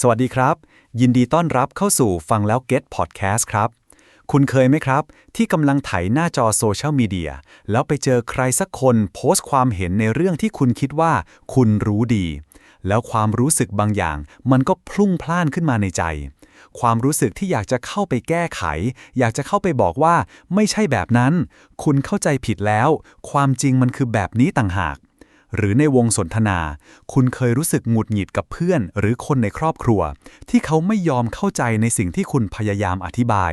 สวัสดีครับ ยินดีต้อนรับเข้าสู่ฟังแล้ว Get Podcast ครับ คุณเคยไหมครับ ที่กำลังไถหน้าจอโซเชียลมีเดียแล้วไปเจอใครสักคนโพสต์ความเห็นในเรื่องที่คุณคิดว่า คุณรู้ดี แล้วความรู้สึกบางอย่าง มันก็พลุ่งพล่านขึ้นมาในใจ ความรู้สึกที่อยากจะเข้าไปแก้ไข อยากจะเข้าไปบอกว่า ไม่ใช่แบบนั้น คุณเข้าใจผิดแล้ว ความจริงมันคือแบบนี้ต่างหาก หรือในวงสนทนา คุณเคยรู้สึกหงุดหงิดกับเพื่อน หรือคนในครอบครัว ที่เขาไม่ยอมเข้าใจในสิ่งที่คุณพยายามอธิบาย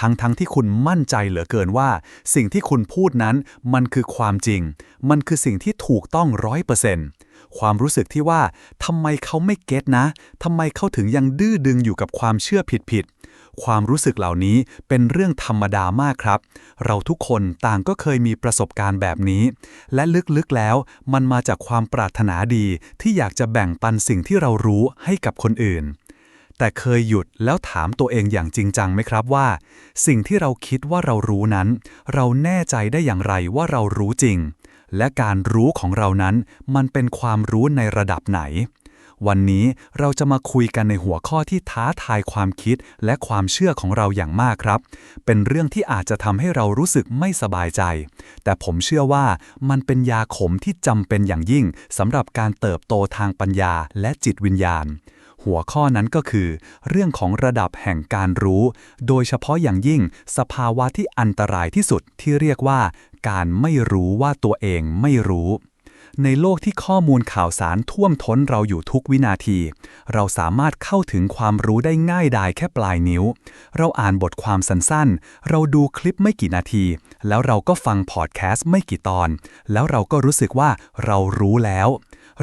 ทั้งๆทที่คุณมั่นใจเหลือเกินว่า สิ่งที่คุณพูดนั้นมันคือความจริง มันคือสิ่งที่ถูกต้องร้อยเปอร์เซ็นต์ความรู้สึกที่ว่าทำไมเขาไม่เก็ตนะทำไมเขาถึงยังดื้อดึงอยู่กับความเชื่อผิด ความรู้สึกเหล่านี้เป็นเรื่องธรรมดามากครับ เราทุกคนต่างก็เคยมีประสบการณ์แบบนี้ และลึกๆแล้ว มันมาจากความปรารถนาดีที่อยากจะแบ่งปันสิ่งที่เรารู้ให้กับคนอื่น แต่เคยหยุดแล้วถามตัวเองอย่างจริงจังไหมครับว่า สิ่งที่เราคิดว่าเรารู้นั้น เราแน่ใจได้อย่างไรว่าเรารู้จริง และการรู้ของเรานั้น มันเป็นความรู้ในระดับไหน วันนี้เราจะมาคุยกันในหัวข้อที่ท้าทายความคิดและความเชื่อของเราอย่างมากครับ เป็นเรื่องที่อาจจะทำให้เรารู้สึกไม่สบายใจ แต่ผมเชื่อว่ามันเป็นยาขมที่จำเป็นอย่างยิ่งสำหรับการเติบโตทางปัญญาและจิตวิญญาณ หัวข้อนั้นก็คือ เรื่องของระดับแห่งการรู้ โดยเฉพาะอย่างยิ่ง สภาวะที่อันตรายที่สุดที่เรียกว่า การไม่รู้ว่าตัวเองไม่รู้ ในโลกที่ข้อมูลข่าวสารท่วมท้นเราอยู่ทุกวินาที เราสามารถเข้าถึงความรู้ได้ง่ายดายแค่ปลายนิ้ว เราอ่านบทความสั้นๆ เราดูคลิปไม่กี่นาที แล้วเราก็ฟังพอดแคสต์ไม่กี่ตอน แล้วเราก็รู้สึกว่าเรารู้แล้ว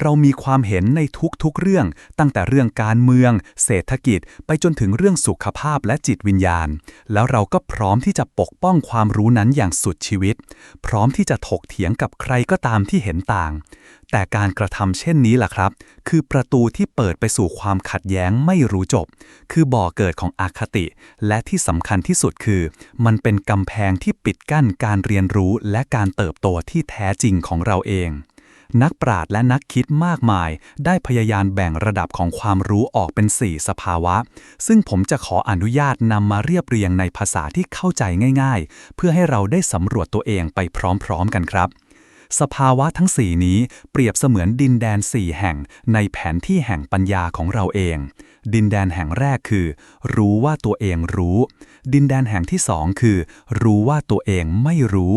เรามีความเห็นในทุกๆเรื่อง ตั้งแต่เรื่องการเมือง เศรษฐกิจ ไปจนถึงเรื่องสุขภาพและจิตวิญญาณ แล้วเราก็พร้อมที่จะปกป้องความรู้นั้นอย่างสุดชีวิต พร้อมที่จะถกเถียงกับใครก็ตามที่เห็นต่าง แต่การกระทำเช่นนี้ล่ะครับ คือประตูที่เปิดไปสู่ความขัดแย้งไม่รู้จบ คือบ่อเกิดของอคติ และที่สำคัญที่สุดคือ มันเป็นกำแพงที่ปิดกั้นการเรียนรู้และการเติบโตที่แท้จริงของเราเอง นักปราชญ์และนักคิดมากมาย ได้พยายามแบ่งระดับของความรู้ออกเป็น 4 สภาวะ ซึ่งผมจะขออนุญาตนำมาเรียบเรียงในภาษาที่เข้าใจง่าย ๆ เพื่อให้เราได้สำรวจตัวเองไปพร้อมๆกันครับสภาวะทั้งสี่นี้เปรียบเสมือนดินแดนสี่แห่งในแผนที่แห่งปัญญาของเราเอง ดินแดนแห่งแรกคือ รู้ว่าตัวเองรู้ ดินแดนแห่งที่สองคือ รู้ว่าตัวเองไม่รู้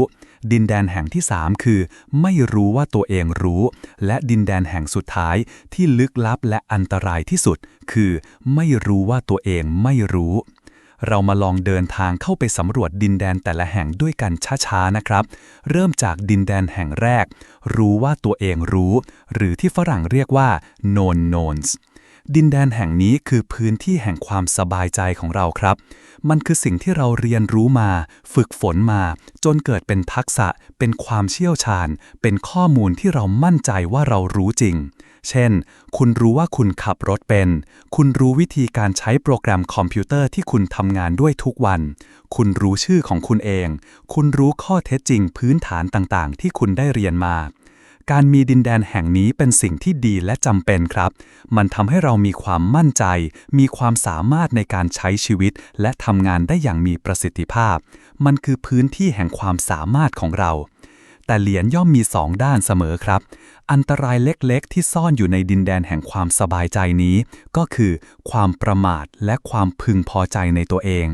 ดินแดนแห่งที่สามคือ ไม่รู้ว่าตัวเองรู้ และดินแดนแห่งสุดท้ายที่ลึกลับและอันตรายที่สุด คือ ไม่รู้ว่าตัวเองไม่รู้ เรามาลองเดินทางเข้าไปสำรวจดินแดนแต่ละแห่งด้วยกันช้าๆนะครับ เริ่มจากดินแดนแห่งแรก รู้ว่าตัวเองรู้ หรือที่ฝรั่งเรียกว่า known knowns ดินแดนแห่งนี้คือพื้นที่แห่งความสบายใจของเราครับ มันคือสิ่งที่เราเรียนรู้มา ฝึกฝนมา จนเกิดเป็นทักษะ เป็นความเชี่ยวชาญ เป็นข้อมูลที่เรามั่นใจว่าเรารู้จริง เช่น คุณรู้ว่าคุณขับรถเป็น คุณรู้วิธีการใช้โปรแกรมคอมพิวเตอร์ที่คุณทำงานด้วยทุกวัน คุณรู้ชื่อของคุณเอง คุณรู้ข้อเท็จจริงพื้นฐานต่างๆ ที่คุณได้เรียนมา การมีดินแดนแห่งนี้เป็นสิ่งที่ดีและจำเป็นครับ มันทำให้เรามีความมั่นใจ มีความสามารถในการใช้ชีวิต และทำงานได้อย่างมีประสิทธิภาพ มันคือพื้นที่แห่งความสามารถของเรา แต่เหรียญย่อมมีสองด้านเสมอครับ อันตรายเล็กๆ ที่ซ่อนอยู่ในดินแดนแห่งความสบายใจนี้ ก็คือ ความประมาทและความพึงพอใจในตัวเอง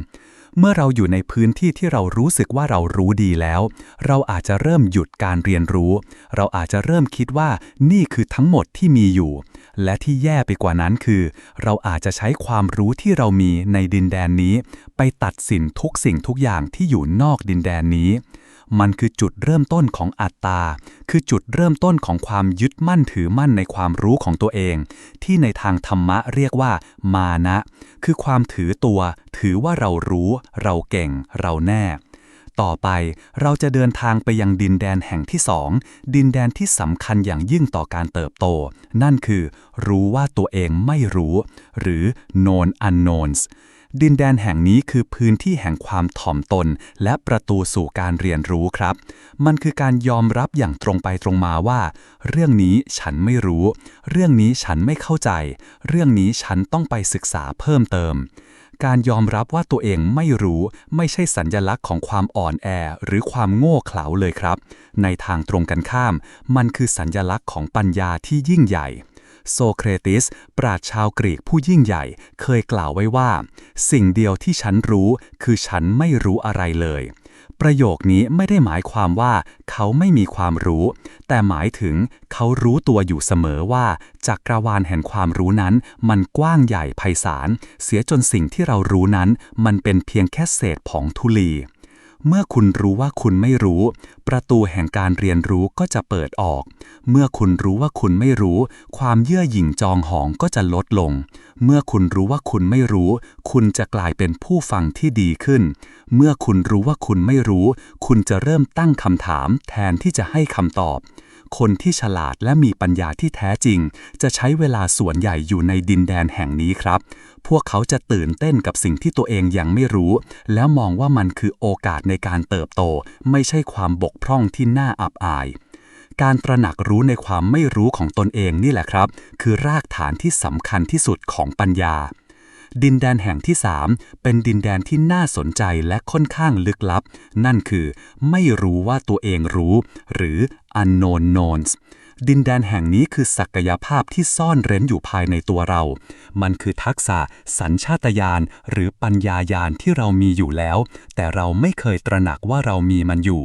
เมื่อเราอยู่ในพื้นที่ที่เรารู้สึกว่าเรารู้ดีแล้ว เราอาจจะเริ่มหยุดการเรียนรู้ เราอาจจะเริ่มคิดว่านี่คือทั้งหมดที่มีอยู่ และที่แย่ไปกว่านั้นคือ เราอาจจะใช้ความรู้ที่เรามีในดินแดนนี้ ไปตัดสินทุกสิ่งทุกอย่างที่อยู่นอกดินแดนนี้ มันคือจุดเริ่มต้นของอัตตา คือจุดเริ่มต้นของความยึดมั่นถือมั่นในความรู้ของตัวเอง ที่ในทางธรรมะเรียกว่า มานะ คือความถือตัว ถือว่าเรารู้ เราเก่ง เราแน่ ต่อไปเราจะเดินทางไปยังดินแดนแห่งที่สองดินแดนที่สำคัญอย่างยิ่งต่อการเติบโต นั่นคือ รู้ว่าตัวเองไม่รู้ หรือ known unknowns ดินแดนแห่งนี้คือพื้นที่แห่งความถ่อมตน และประตูสู่การเรียนรู้ครับ มันคือการยอมรับอย่างตรงไปตรงมาว่า เรื่องนี้ฉันไม่รู้ เรื่องนี้ฉันไม่เข้าใจ เรื่องนี้ฉันต้องไปศึกษาเพิ่มเติม การยอมรับว่าตัวเองไม่รู้ ไม่ใช่สัญญลักษณ์ของความอ่อนแอ หรือความโง่เขลาเลยครับ ในทางตรงกันข้าม มันคือสัญญลักษณ์ของปัญญาที่ยิ่งใหญ่ โซเครติส ปราชชาวกรีกผู้ยิ่งใหญ่ เคยกล่าวไว้ว่า สิ่งเดียวที่ฉันรู้ คือฉันไม่รู้อะไรเลย ประโยคนี้ไม่ได้หมายความว่าเขาไม่มีความรู้ แต่หมายถึงเขารู้ตัวอยู่เสมอว่าจักรวาลแห่งความรู้นั้น มันกว้างใหญ่ไพศาล เสียจนสิ่งที่เรารู้นั้น มันเป็นเพียงแค่เศษผองธุลี เมื่อคุณรู้ว่าคุณไม่รู้ ประตูแห่งการเรียนรู้ก็จะเปิดออก เมื่อคุณรู้ว่าคุณไม่รู้ ความเยื่อหยิ่งจองหองก็จะลดลง เมื่อคุณรู้ว่าคุณไม่รู้ คุณจะกลายเป็นผู้ฟังที่ดีขึ้น เมื่อคุณรู้ว่าคุณไม่รู้ คุณจะเริ่มตั้งคำถามแทนที่จะให้คำตอบคนที่ฉลาดและมีปัญญาที่แท้จริง จะใช้เวลาส่วนใหญ่อยู่ในดินแดนแห่งนี้ครับ พวกเขาจะตื่นเต้นกับสิ่งที่ตัวเองยังไม่รู้ แล้วมองว่ามันคือโอกาสในการเติบโต ไม่ใช่ความบกพร่องที่น่าอับอาย การตระหนักรู้ในความไม่รู้ของตนเองนี่แหละครับ คือรากฐานที่สำคัญที่สุดของปัญญา ดินแดนแห่งที่ 3 เป็นดินแดนที่น่าสนใจและค่อนข้างลึกลับ นั่นคือ ไม่รู้ว่าตัวเองรู้ หรือ unknown knowns ดินแดนแห่งนี้คือศักยภาพที่ซ่อนเร้นอยู่ภายในตัวเรา มันคือทักษะ สัญชาตญาณหรือปัญญายาณที่เรามีอยู่แล้ว แต่เราไม่เคยตระหนักว่าเรามีมันอยู่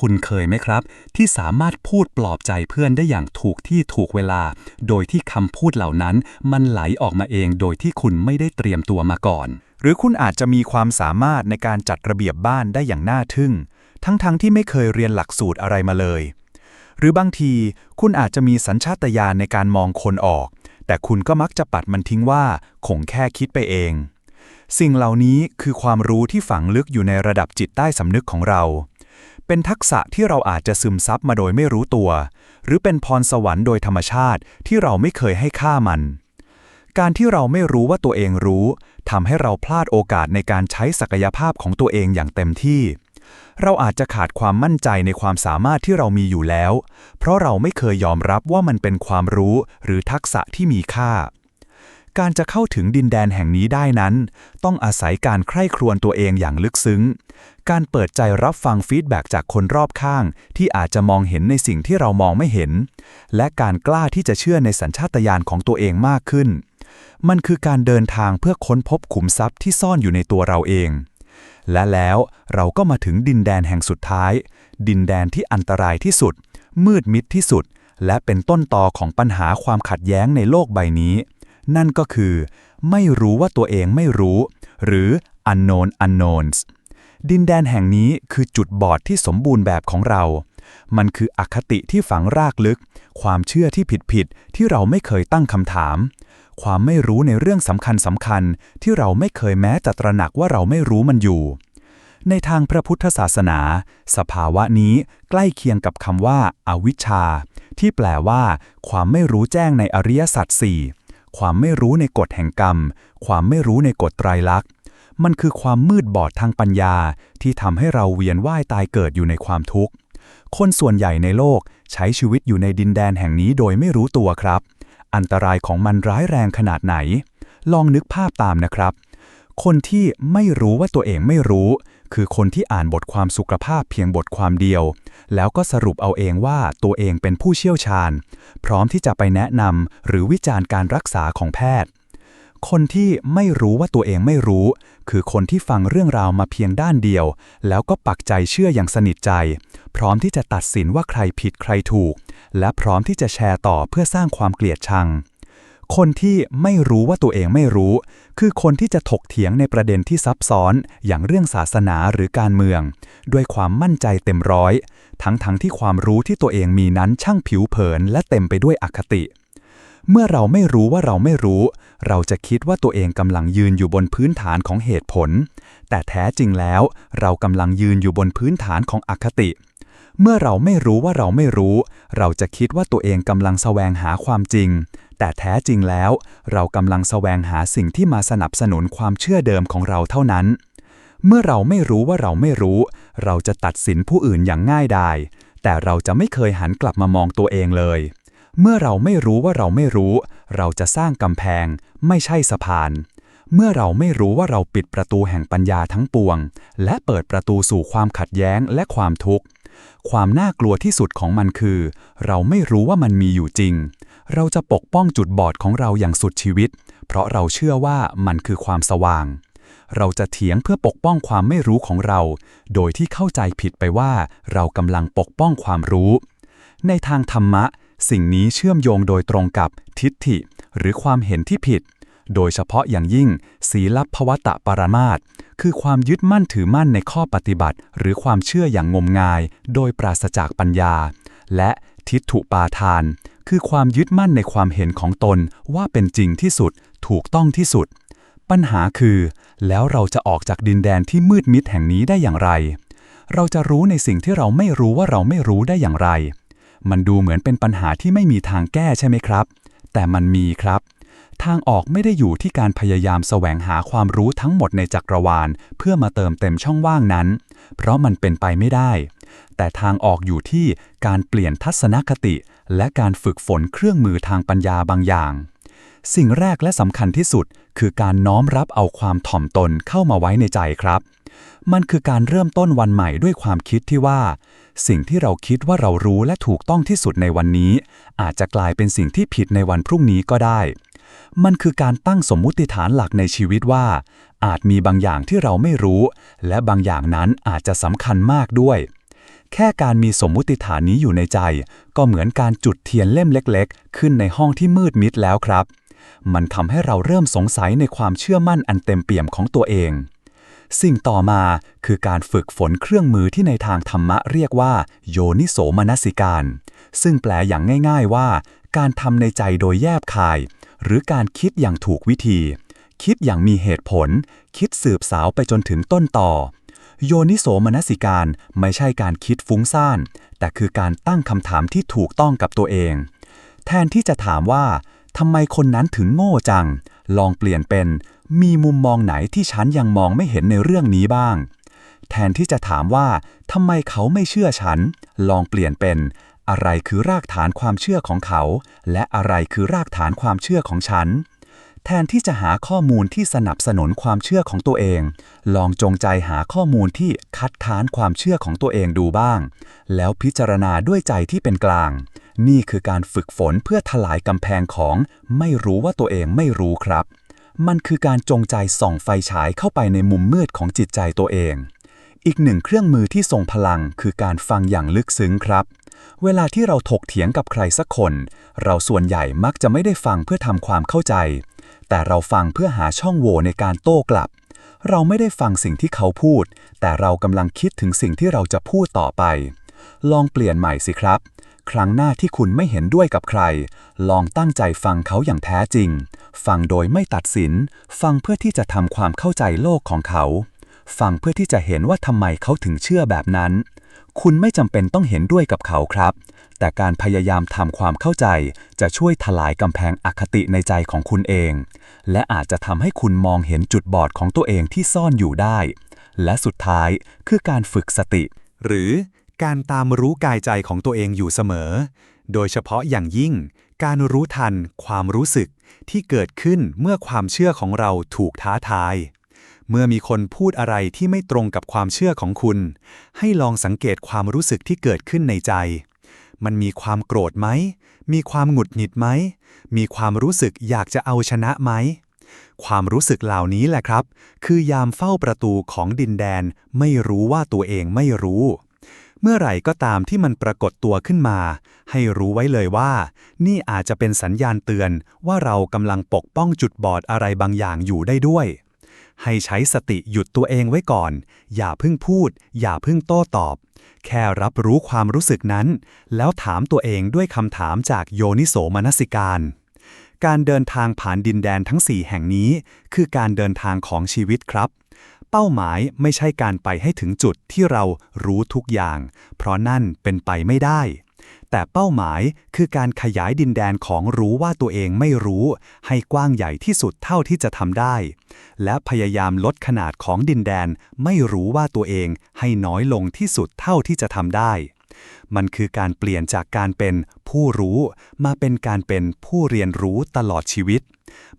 คุณเคยไหมครับ ที่สามารถพูดปลอบใจเพื่อนได้อย่างถูกที่ถูกเวลา โดยที่คำพูดเหล่านั้นมันไหลออกมาเองโดยที่คุณไม่ได้เตรียมตัวมาก่อน หรือคุณอาจจะมีความสามารถในการจัดระเบียบบ้านได้อย่างน่าทึ่ง ทั้งๆทที่ไม่เคยเรียนหลักสูตรอะไรมาเลย หรือบางทีคุณอาจจะมีสัญชาตญาณในการมองคนออก แต่คุณก็มักจะปัดมันทิ้งว่าคงแค่คิดไปเอง สิ่งเหล่านี้คือความรู้ที่ฝังลึกอยู่ในระดับจิตใต้สำนึกของเรา เป็นทักษะที่เราอาจจะซึมซับมาโดยไม่รู้ตัว หรือเป็นพรสวรรค์โดยธรรมชาติที่เราไม่เคยให้ค่ามันการที่เราไม่รู้ว่าตัวเองรู้ทำให้เราพลาดโอกาสในการใช้ศักยภาพของตัวเองอย่างเต็มที่ เราอาจจะขาดความมั่นใจในความสามารถที่เรามีอยู่แล้ว เพราะเราไม่เคยยอมรับว่ามันเป็นความรู้หรือทักษะที่มีค่า การจะเข้าถึงดินแดนแห่งนี้ได้นั้น ต้องอาศัยการใคร่ครวญตัวเองอย่างลึกซึ้ง การเปิดใจรับฟังฟีดแบ็จากคนรอบข้าง ที่อาจจะมองเห็นในสิ่งที่เรามองไม่เห็น และการกล้าที่จะเชื่อในสัญชาตญาณของตัวเองมากขึ้นมันคือการเดินทางเพื่อค้นพบขุมทรัพย์ที่ซ่อนอยู่ในตัวเราเอง และแล้วเราก็มาถึงดินแดนแห่งสุดท้าย ดินแดนที่อันตรายที่สุด มืดมิดที่สุด และเป็นต้นตอของปัญหาความขัดแย้งในโลกใบนี้ นั่นก็คือ ไม่รู้ว่าตัวเองไม่รู้ หรือ unknown unknowns ดินแดนแห่งนี้คือจุดบอดที่สมบูรณ์แบบของเรา มันคืออคติที่ฝังรากลึก ความเชื่อที่ผิดผิดที่เราไม่เคยตั้งคำถาม ความไม่รู้ในเรื่องสำคัญสำคัญที่เราไม่เคยแม้แต่ตระหนักว่าเราไม่รู้มันอยู่ ในทางพระพุทธศาสนา สภาวะนี้ใกล้เคียงกับคำว่าอาวิชชา ที่แปลว่า ความไม่รู้แจ้งในอริยสัจสี่ความไม่รู้ในกฎแห่งกรรม ความไม่รู้ในกฎไตรลักษณ์ มันคือความมืดบอดทางปัญญา ที่ทำให้เราเวียนว่ายตายเกิดอยู่ในความทุกข์ คนส่วนใหญ่ในโลกใช้ชีวิตอยู่ในดินแดนแห่งนี้โดยไม่รู้ตัวครับ อันตรายของมันร้ายแรงขนาดไหน ลองนึกภาพตามนะครับ คนที่ไม่รู้ว่าตัวเองไม่รู้ คือคนที่อ่านบทความสุขภาพเพียงบทความเดียว แล้วก็สรุปเอาเองว่าตัวเองเป็นผู้เชี่ยวชาญ พร้อมที่จะไปแนะนำหรือวิจารณ์การรักษาของแพทย์ คนที่ไม่รู้ว่าตัวเองไม่รู้ คือคนที่ฟังเรื่องราวมาเพียงด้านเดียว แล้วก็ปักใจเชื่ออย่างสนิทใจ พร้อมที่จะตัดสินว่าใครผิดใครถูก และพร้อมที่จะแชร์ต่อเพื่อสร้างความเกลียดชัง คนที่ไม่รู้ว่าตัวเองไม่รู้ คือคนที่จะถกเถียงในประเด็นที่ซับซ้อนอย่างเรื่องศาสนาหรือการเมือง ด้วยความมั่นใจเต็มร้อย ทั้งๆทที่ความรู้ที่ตัวเองมีนั้นช่างผิวเผินและเต็มไปด้วยอคติ เมื่อเราไม่รู้ว่าเราไม่รู้ เราจะคิดว่าตัวเองกำลังยืนอยู่บนพื้นฐานของเหตุผล แต่แท้จริงแล้ว เรากำลังยืนอยู่บนพื้นฐานของอคติ เมื่อเราไม่รู้ว่าเราไม่รู้ เราจะคิดว่าตัวเองกำลังแสวงหาความจริง แต่แท้จริงแล้ว เรากำลังแสวงหาสิ่งที่มาสนับสนุนความเชื่อเดิมของเราเท่านั้น เมื่อเราไม่รู้ว่าเราไม่รู้ เราจะตัดสินผู้อื่นอย่างง่ายดายแต่เราจะไม่เคยหันกลับมามองตัวเองเลย เมื่อเราไม่รู้ว่าเราไม่รู้ เราจะสร้างกำแพง ไม่ใช่สะพาน เมื่อเราไม่รู้ว่าเราปิดประตูแห่งปัญญาทั้งปวง และเปิดประตูสู่ความขัดแย้งและความทุกข์ ความน่ากลัวที่สุดของมันคือ เราไม่รู้ว่ามันมีอยู่จริง เราจะปกป้องจุดบอดของเราอย่างสุดชีวิต เพราะเราเชื่อว่ามันคือความสว่าง เราจะเถียงเพื่อปกป้องความไม่รู้ของเรา โดยที่เข้าใจผิดไปว่า เรากำลังปกป้องความรู้ ในทางธรรมะ สิ่งนี้เชื่อมโยงโดยตรงกับทิฏฐิ หรือความเห็นที่ผิด โดยเฉพาะอย่างยิ่ง ศีลพวตะปรมาตคือความยึดมั่นถือมั่นในข้อปฏิบัติ หรือความเชื่ออย่างงมงาย โดยปราศจากปัญญา และทิฏฐุปาทาน คือความยึดมั่นในความเห็นของตนว่าเป็นจริงที่สุด ถูกต้องที่สุด ปัญหาคือ แล้วเราจะออกจากดินแดนที่มืดมิดแห่งนี้ได้อย่างไร เราจะรู้ในสิ่งที่เราไม่รู้ว่าเราไม่รู้ได้อย่างไร มันดูเหมือนเป็นปัญหาที่ไม่มีทางแก้ใช่ไหมครับ แต่มันมีครับ ทางออกไม่ได้อยู่ที่การพยายามแสวงหาความรู้ทั้งหมดในจักรวาล เพื่อมาเติมเต็มช่องว่างนั้น เพราะมันเป็นไปไม่ได้ แต่ทางออกอยู่ที่การเปลี่ยนทัศนคติ และการฝึกฝนเครื่องมือทางปัญญาบางอย่าง สิ่งแรกและสำคัญที่สุด คือการน้อมรับเอาความถ่อมตนเข้ามาไว้ในใจครับ มันคือการเริ่มต้นวันใหม่ด้วยความคิดที่ว่า สิ่งที่เราคิดว่าเรารู้และถูกต้องที่สุดในวันนี้ อาจจะกลายเป็นสิ่งที่ผิดในวันพรุ่งนี้ก็ได้ มันคือการตั้งสมมุติฐานหลักในชีวิตว่า อาจมีบางอย่างที่เราไม่รู้ และบางอย่างนั้นอาจจะสำคัญมากด้วย แค่การมีสมมุติฐานนี้อยู่ในใจ ก็เหมือนการจุดเทียนเล่มเล็ก ๆ ขึ้นในห้องที่มืดมิดแล้วครับ มันทำให้เราเริ่มสงสัยในความเชื่อมั่นอันเต็มเปี่ยมของตัวเอง สิ่งต่อมาคือการฝึกฝนเครื่องมือที่ในทางธรรมะเรียกว่า โยนิโสมนสิการ ซึ่งแปลอย่างง่าย ๆว่า การทำในใจโดยแยบคาย หรือการคิดอย่างถูกวิธี คิดอย่างมีเหตุผล คิดสืบสาวไปจนถึงต้นต่อ โยนิโสมนสิการไม่ใช่การคิดฟุ้งซ่าน แต่คือการตั้งคำถามที่ถูกต้องกับตัวเอง แทนที่จะถามว่าทำไมคนนั้นถึงโง่จัง ลองเปลี่ยนเป็น มีมุมมองไหนที่ฉันยังมองไม่เห็นในเรื่องนี้บ้าง แทนที่จะถามว่าทำไมเขาไม่เชื่อฉัน ลองเปลี่ยนเป็น อะไรคือรากฐานความเชื่อของเขา และอะไรคือรากฐานความเชื่อของฉัน แทนที่จะหาข้อมูลที่สนับสนุนความเชื่อของตัวเอง ลองจงใจหาข้อมูลที่คัดค้านความเชื่อของตัวเองดูบ้าง แล้วพิจารณาด้วยใจที่เป็นกลาง นี่คือการฝึกฝนเพื่อทลายกำแพงของไม่รู้ว่าตัวเองไม่รู้ครับ มันคือการจงใจส่องไฟฉายเข้าไปในมุมมืดของจิตใจตัวเอง อีกหนึ่งเครื่องมือที่ทรงพลังคือการฟังอย่างลึกซึ้งครับ เวลาที่เราถกเถียงกับใครสักคน เราส่วนใหญ่มักจะไม่ได้ฟังเพื่อทำความเข้าใจ แต่เราฟังเพื่อหาช่องโหว่ในการโต้กลับ เราไม่ได้ฟังสิ่งที่เขาพูด แต่เรากำลังคิดถึงสิ่งที่เราจะพูดต่อไป ลองเปลี่ยนใหม่สิครับ ครั้งหน้าที่คุณไม่เห็นด้วยกับใคร ลองตั้งใจฟังเขาอย่างแท้จริง ฟังโดยไม่ตัดสิน ฟังเพื่อที่จะทำความเข้าใจโลกของเขา ฟังเพื่อที่จะเห็นว่าทำไมเขาถึงเชื่อแบบนั้น คุณไม่จำเป็นต้องเห็นด้วยกับเขาครับ แต่การพยายามทำความเข้าใจ จะช่วยทลายกำแพงอคติในใจของคุณเอง และอาจจะทำให้คุณมองเห็นจุดบอดของตัวเองที่ซ่อนอยู่ได้ และสุดท้ายคือการฝึกสติ หรือ การตามรู้กายใจของตัวเองอยู่เสมอ โดยเฉพาะอย่างยิ่ง การรู้ทันความรู้สึกที่เกิดขึ้นเมื่อความเชื่อของเราถูกท้าทาย เมื่อมีคนพูดอะไรที่ไม่ตรงกับความเชื่อของคุณ ให้ลองสังเกตความรู้สึกที่เกิดขึ้นในใจ มันมีความโกรธไหม มีความหงุดหงิดไหม มีความรู้สึกอยากจะเอาชนะไหมความรู้สึกเหล่านี้แหละครับ คือยามเฝ้าประตูของดินแดนไม่รู้ว่าตัวเองไม่รู้ เมื่อไหร่ก็ตามที่มันปรากฏตัวขึ้นมา ให้รู้ไว้เลยว่า นี่อาจจะเป็นสัญญาณเตือนว่าเรากำลังปกป้องจุดบอดอะไรบางอย่างอยู่ได้ด้วย ให้ใช้สติหยุดตัวเองไว้ก่อน อย่าเพิ่งพูด อย่าเพิ่งโต้ตอบ แค่รับรู้ความรู้สึกนั้น แล้วถามตัวเองด้วยคำถามจากโยนิโสมนสิการการเดินทางผ่านดินแดนทั้ง 4 แห่งนี้ คือการเดินทางของชีวิตครับ เป้าหมายไม่ใช่การไปให้ถึงจุดที่เรารู้ทุกอย่าง เพราะนั่นเป็นไปไม่ได้ แต่เป้าหมายคือการขยายดินแดนของรู้ว่าตัวเองไม่รู้ ให้กว้างใหญ่ที่สุดเท่าที่จะทำได้ และพยายามลดขนาดของดินแดนไม่รู้ว่าตัวเองให้น้อยลงที่สุดเท่าที่จะทำได้ มันคือการเปลี่ยนจากการเป็นผู้รู้ มาเป็นการเป็นผู้เรียนรู้ตลอดชีวิต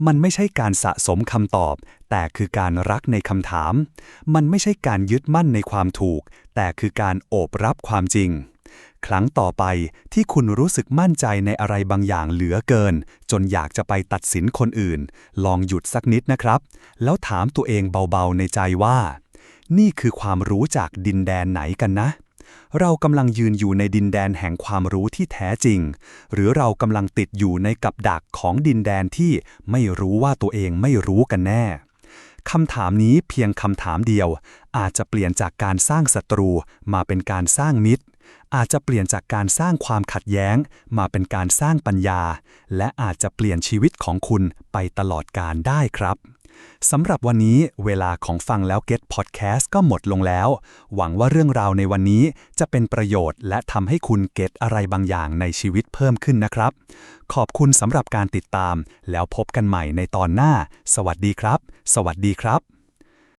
มันไม่ใช่การสะสมคำตอบ แต่คือการรักในคำถาม มันไม่ใช่การยึดมั่นในความถูก แต่คือการโอบรับความจริง ครั้งต่อไปที่คุณรู้สึกมั่นใจในอะไรบางอย่างเหลือเกิน จนอยากจะไปตัดสินคนอื่น ลองหยุดสักนิดนะครับ แล้วถามตัวเองเบาๆในใจว่า นี่คือความรู้จากดินแดนไหนกันนะ เรากำลังยืนอยู่ในดินแดนแห่งความรู้ที่แท้จริง หรือเรากำลังติดอยู่ในกับดักของดินแดนที่ไม่รู้ว่าตัวเองไม่รู้กันแน่คำถามนี้เพียงคำถามเดียว อาจจะเปลี่ยนจากการสร้างศัตรูมาเป็นการสร้างมิตร อาจจะเปลี่ยนจากการสร้างความขัดแย้ง มาเป็นการสร้างปัญญา และอาจจะเปลี่ยนชีวิตของคุณไปตลอดกาลได้ครับ สำหรับวันนี้เวลาของฟังแล้วเก็ตพอดแคสต์ก็หมดลงแล้ว หวังว่าเรื่องราวในวันนี้จะเป็นประโยชน์ และทำให้คุณเก็ตอะไรบางอย่างในชีวิตเพิ่มขึ้นนะครับ ขอบคุณสำหรับการติดตาม แล้วพบกันใหม่ในตอนหน้า สวัสดีครับ สวัสดีครับ